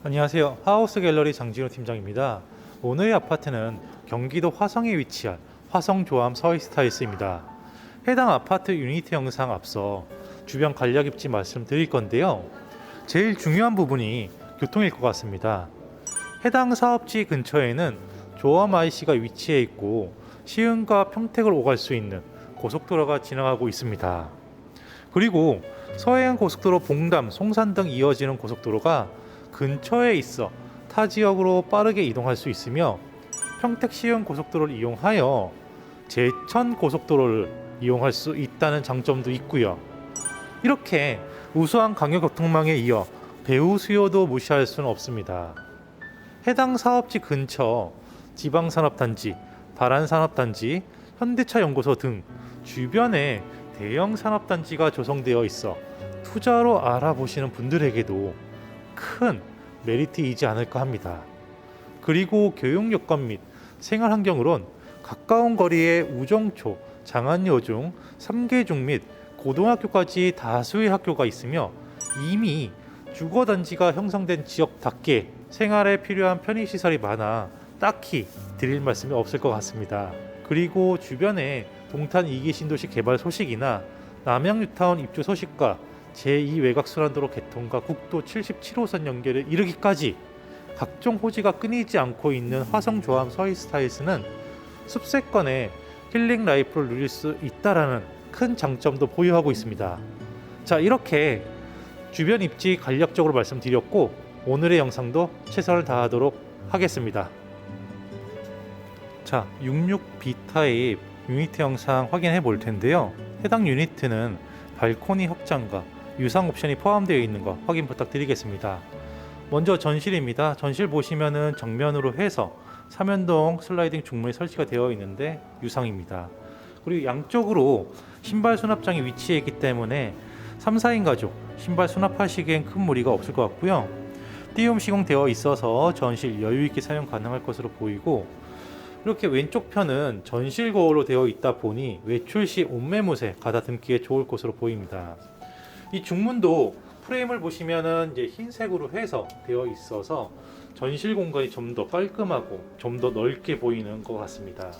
안녕하세요. 하우스 갤러리 장진호 팀장입니다. 오늘의 아파트는 경기도 화성에 위치한 화성조암 서이스타일스입니다. 해당 아파트 유니트 영상 앞서 주변 간략 입지 말씀드릴 건데요. 제일 중요한 부분이 교통일 것 같습니다. 해당 사업지 근처에는 조암 IC가 위치해 있고 시흥과 평택을 오갈 수 있는 고속도로가 지나가고 있습니다. 그리고 서해안 고속도로 봉담, 송산 등 이어지는 고속도로가 근처에 있어 타 지역으로 빠르게 이동할 수 있으며 평택 시흥 고속도로를 이용하여 제천 고속도로를 이용할 수 있다는 장점도 있고요. 이렇게 우수한 강역 교통망에 이어 배후 수요도 무시할 수는 없습니다. 해당 사업지 근처 지방산업단지, 바란산업단지, 현대차 연구소 등 주변에 대형 산업단지가 조성되어 있어 투자로 알아보시는 분들에게도 큰 메리트이지 않을까 합니다. 그리고 교육 여건 및 생활 환경으론 가까운 거리에 우정초, 장안여중, 삼계중 및 고등학교까지 다수의 학교가 있으며 이미 주거 단지가 형성된 지역답게 생활에 필요한 편의 시설이 많아 딱히 드릴 말씀이 없을 것 같습니다. 그리고 주변에 동탄 2기 신도시 개발 소식이나 남양 뉴타운 입주 소식과 제2 외곽순환도로 개통과 국도 77호선 연결에 이르기까지 각종 호지가 끊이지 않고 있는 화성조암 서이스타일스는 숲세권에 힐링 라이프를 누릴 수 있다라는 큰 장점도 보유하고 있습니다. 자 이렇게 주변 입지 간략적으로 말씀드렸고 오늘의 영상도 최선을 다하도록 하겠습니다. 자 66B 타입 유니트 영상 확인해 볼 텐데요. 해당 유니트는 발코니 확장과 유상 옵션이 포함되어 있는 거 확인 부탁드리겠습니다. 먼저 전실입니다. 전실 보시면은 정면으로 해서 삼연동 슬라이딩 중문이 설치가 되어 있는데 유상입니다. 그리고 양쪽으로 신발 수납장이 위치해 있기 때문에 3, 4인 가족 신발 수납하시기엔 큰 무리가 없을 것 같고요. 띄움 시공되어 있어서 전실 여유 있게 사용 가능할 것으로 보이고 이렇게 왼쪽 편은 전실 거울로 되어 있다 보니 외출 시 옷매무새 가다듬기에 좋을 것으로 보입니다. 이 중문도 프레임을 보시면은 이제 흰색으로 해서 되어 있어서 전실 공간이 좀 더 깔끔하고 좀 더 넓게 보이는 것 같습니다.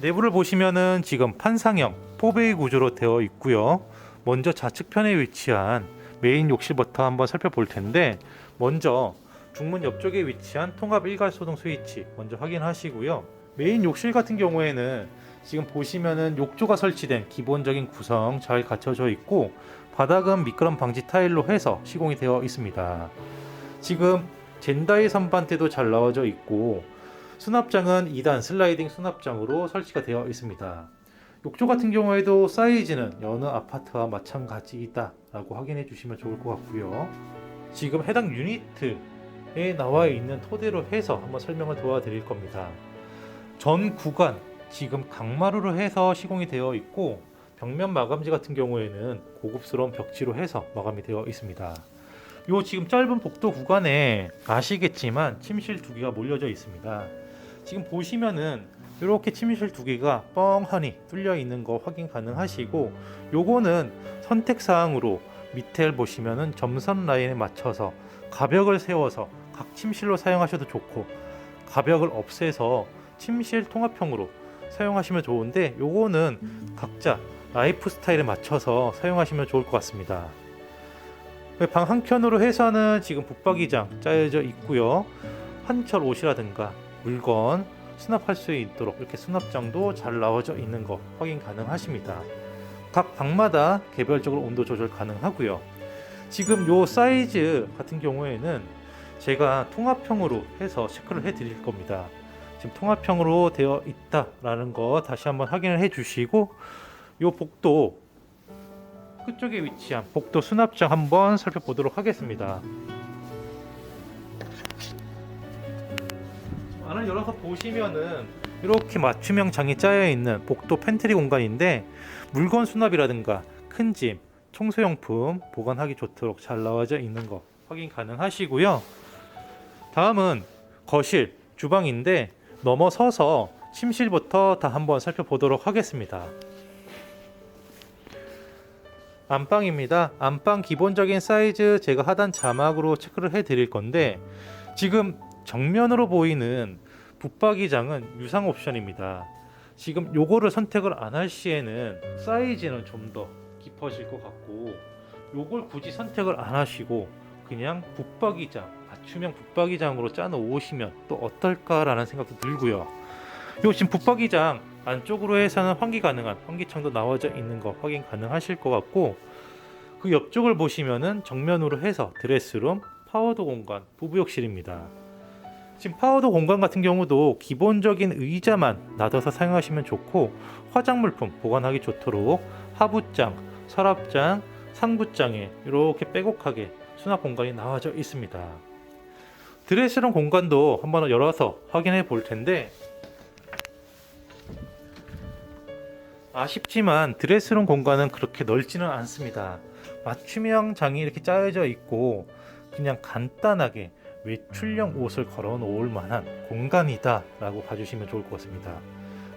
내부를 보시면은 지금 판상형 포베이 구조로 되어 있고요. 먼저 좌측편에 위치한 메인 욕실부터 한번 살펴볼 텐데 먼저 중문 옆쪽에 위치한 통합 일괄 소등 스위치 먼저 확인하시고요. 메인 욕실 같은 경우에는 지금 보시면은 욕조가 설치된 기본적인 구성 잘 갖춰져 있고 바닥은 미끄럼 방지 타일로 해서 시공이 되어 있습니다. 지금 젠다이 선반대도 잘 나와져 있고 수납장은 2단 슬라이딩 수납장으로 설치가 되어 있습니다. 욕조 같은 경우에도 사이즈는 여느 아파트와 마찬가지이다 라고 확인해 주시면 좋을 것 같고요. 지금 해당 유니트에 나와 있는 토대로 해서 한번 설명을 도와드릴 겁니다. 전 구간 지금 강마루로 해서 시공이 되어 있고 벽면 마감재 같은 경우에는 고급스러운 벽지로 해서 마감이 되어 있습니다. 요 지금 짧은 복도 구간에 아시겠지만 침실 두 개가 몰려져 있습니다. 지금 보시면은 이렇게 침실 두 개가 뻥하니 뚫려 있는 거 확인 가능하시고 요거는 선택 사항으로 밑에 보시면은 점선 라인에 맞춰서 가벽을 세워서 각 침실로 사용하셔도 좋고 가벽을 없애서 침실 통합형으로 사용하시면 좋은데 요거는 각자 라이프 스타일에 맞춰서 사용하시면 좋을 것 같습니다. 방 한켠으로 해서는 지금 붙박이장 짜여져 있고요. 한철 옷이라든가 물건 수납할 수 있도록 이렇게 수납장도 잘 나와져 있는 거 확인 가능하십니다. 각 방마다 개별적으로 온도 조절 가능하고요. 지금 요 사이즈 같은 경우에는 제가 통합형으로 해서 체크를 해 드릴 겁니다. 지금 통합형으로 되어 있다라는 거 다시 한번 확인을 해 주시고 요 복도 끝쪽에 위치한 복도 수납장 한번 살펴보도록 하겠습니다. 안을 열어서 보시면은 이렇게 맞춤형 장이 짜여 있는 복도 팬트리 공간인데 물건 수납이라든가 큰 짐, 청소용품 보관하기 좋도록 잘 나와져 있는 거 확인 가능하시고요. 다음은 거실, 주방인데 넘어서서 침실부터 다 한번 살펴보도록 하겠습니다. 안방입니다. 안방 기본적인 사이즈 제가 하단 자막으로 체크를 해 드릴 건데 지금 정면으로 보이는 붙박이장은 유상 옵션입니다. 지금 요거를 선택을 안 할 시에는 사이즈는 좀 더 깊어질 것 같고 요걸 굳이 선택을 안 하시고 그냥 붙박이장 맞춤형 붙박이장으로 짜 놓으시면 또 어떨까라는 생각도 들고요. 요 지금 붙박이장 안쪽으로 해서는 환기 가능한 환기창도 나와져 있는 거 확인 가능하실 것 같고 그 옆쪽을 보시면은 정면으로 해서 드레스룸, 파워도 공간, 부부욕실입니다. 지금 파워도 공간 같은 경우도 기본적인 의자만 놔둬서 사용하시면 좋고 화장물품 보관하기 좋도록 하부장, 서랍장, 상부장에 이렇게 빼곡하게 수납 공간이 나와져 있습니다. 드레스룸 공간도 한번 열어서 확인해 볼 텐데 아쉽지만 드레스룸 공간은 그렇게 넓지는 않습니다. 맞춤형 장이 이렇게 짜여져 있고 그냥 간단하게 외출용 옷을 걸어 놓을 만한 공간이다 라고 봐주시면 좋을 것 같습니다.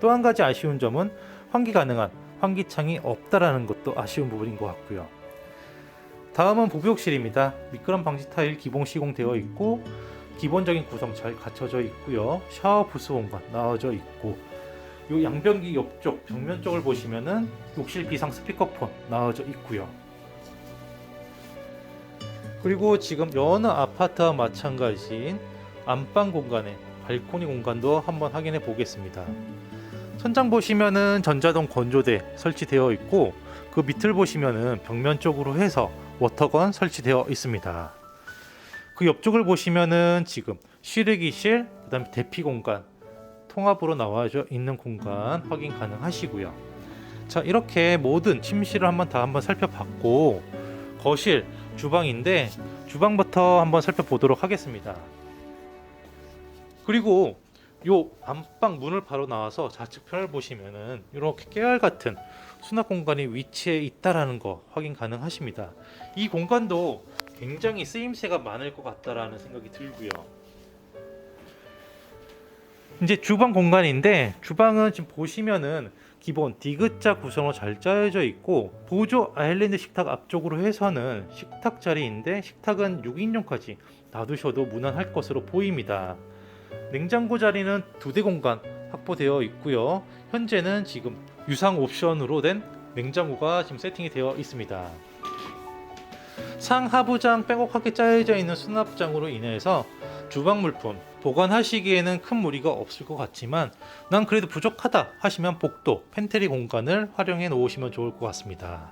또 한 가지 아쉬운 점은 환기 가능한 환기창이 없다라는 것도 아쉬운 부분인 것 같고요. 다음은 부부욕실입니다. 미끄럼 방지 타일 기본 시공되어 있고 기본적인 구성 잘 갖춰져 있고요. 샤워 부스 공간 나와져 있고 요 양변기 옆쪽 벽면 쪽을 보시면은 욕실 비상 스피커폰 나와져 있고요. 그리고 지금 여느 아파트와 마찬가지인 안방 공간에 발코니 공간도 한번 확인해 보겠습니다. 천장 보시면은 전자동 건조대 설치되어 있고 그 밑을 보시면은 벽면 쪽으로 해서 워터건 설치되어 있습니다. 그 옆쪽을 보시면은 지금 쉬르기실, 그다음에 대피 공간 통합으로 나와져 있는 공간 확인 가능하시고요. 자 이렇게 모든 침실을 한번 다 한번 살펴봤고 거실, 주방인데 주방부터 한번 살펴보도록 하겠습니다. 그리고 요 안방 문을 바로 나와서 좌측편을 보시면은 이렇게 깨알 같은 수납 공간이 위치해 있다라는 거 확인 가능하십니다. 이 공간도 굉장히 쓰임새가 많을 것 같다라는 생각이 들고요. 이제 주방 공간인데 주방은 지금 보시면은 기본 디귿자 구성으로 잘 짜여져 있고 보조 아일랜드 식탁 앞쪽으로 해서는 식탁 자리인데 식탁은 6인용까지 놔두셔도 무난할 것으로 보입니다. 냉장고 자리는 두 대 공간 확보되어 있고요. 현재는 지금 유상 옵션으로 된 냉장고가 지금 세팅이 되어 있습니다. 상하부장 빼곡하게 짜여져 있는 수납장으로 인해서 주방 물품 보관하시기에는 큰 무리가 없을 것 같지만 난 그래도 부족하다 하시면 복도 팬트리 공간을 활용해 놓으시면 좋을 것 같습니다.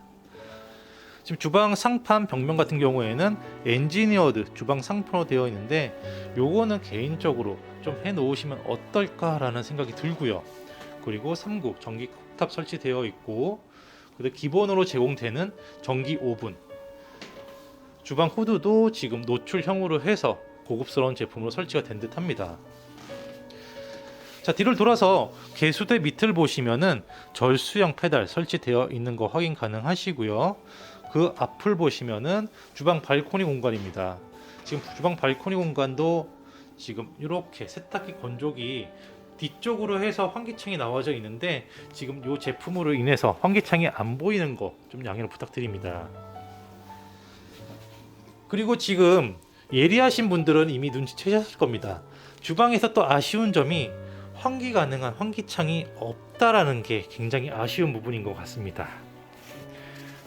지금 주방 상판 벽면 같은 경우에는 엔지니어드 주방 상판으로 되어 있는데 요거는 개인적으로 좀 해 놓으시면 어떨까라는 생각이 들고요. 그리고 3구 전기 쿡탑 설치되어 있고 그리고 기본으로 제공되는 전기 오븐 주방 후드도 지금 노출형으로 해서 고급스러운 제품으로 설치가 된 듯합니다. 자 뒤를 돌아서 개수대 밑을 보시면은 절수형 페달 설치되어 있는 거 확인 가능하시고요. 그 앞을 보시면은 주방 발코니 공간입니다. 지금 주방 발코니 공간도 지금 이렇게 세탁기 건조기 뒤쪽으로 해서 환기창이 나와져 있는데 지금 이 제품으로 인해서 환기창이 안 보이는 거 좀 양해를 부탁드립니다. 그리고 지금 예리하신 분들은 이미 눈치채셨을 겁니다. 주방에서 또 아쉬운 점이 환기 가능한 환기창이 없다라는 게 굉장히 아쉬운 부분인 것 같습니다.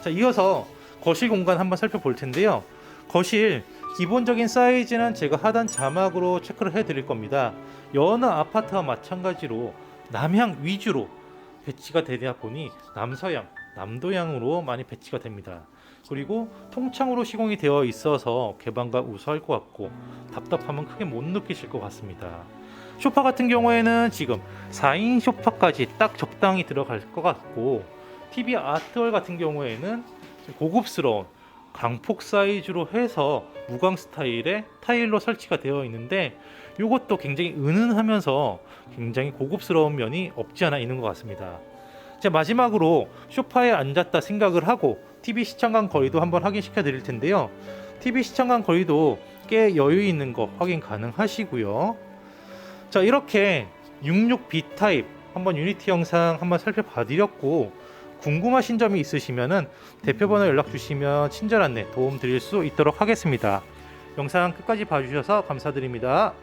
자, 이어서 거실 공간 한번 살펴볼 텐데요. 거실 기본적인 사이즈는 제가 하단 자막으로 체크를 해 드릴 겁니다. 여느 아파트와 마찬가지로 남향 위주로 배치가 되다 보니 남서향, 남도향으로 많이 배치가 됩니다. 그리고 통창으로 시공이 되어 있어서 개방과 우수할 것 같고 답답함은 크게 못 느끼실 것 같습니다. 소파 같은 경우에는 지금 4인 소파까지 딱 적당히 들어갈 것 같고 TV 아트월 같은 경우에는 좀 고급스러운 강폭 사이즈로 해서 무광 스타일의 타일로 설치가 되어 있는데 이것도 굉장히 은은하면서 굉장히 고급스러운 면이 없지 않아 있는 것 같습니다. 제 마지막으로 소파에 앉았다 생각을 하고 TV 시청간 거리도 한번 확인시켜 드릴 텐데요. TV 시청간 거리도 꽤 여유 있는 거 확인 가능하시고요. 자 이렇게 66B 타입 한번 유니티 영상 한번 살펴봐 드렸고 궁금하신 점이 있으시면은 대표 번호 연락 주시면 친절 안내 도움 드릴 수 있도록 하겠습니다. 영상 끝까지 봐주셔서 감사드립니다.